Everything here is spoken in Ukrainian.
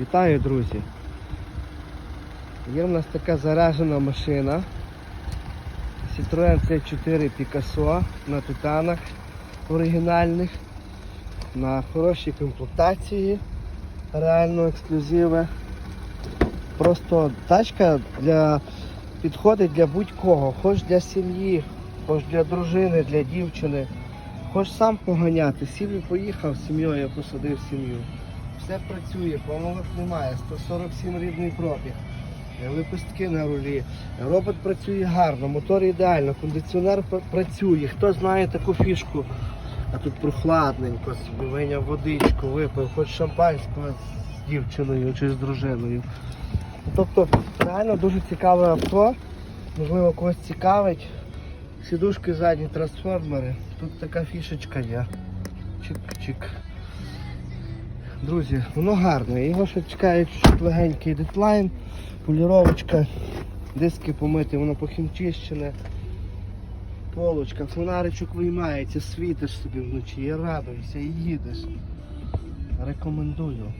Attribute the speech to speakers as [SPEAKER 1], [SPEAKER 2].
[SPEAKER 1] Вітаю, друзі! Є в нас така заражена машина. Citroen C4 Picasso на титанах оригінальних, на хорошій комплектації, реально ексклюзиви. Просто тачка для, підходить для будь-кого, хоч для сім'ї, хоч для дружини, для дівчини, хоч сам поганяти. Сів і поїхав з сім'єю, посадив сім'ю. Все працює, помилок немає, 147 рідний пробіг. Е, Випустки на рулі. Робот працює гарно, мотор ідеально, кондиціонер працює. Хто знає таку фішку, а тут прохладненько, виняв водичку, випив, хоч шампанського з дівчиною чи з дружиною. Тобто реально дуже цікаве авто, можливо когось цікавить. Сідушки задні трансформери. Тут така фішечка є. Чик-чик. Друзі, воно гарне. Його ще чекає чуть легенький дедлайн, поліровочка, диски помити, воно похімчищене. Полочка, фонаричок виймається, світиш собі вночі і радуйся, і їдеш. Рекомендую.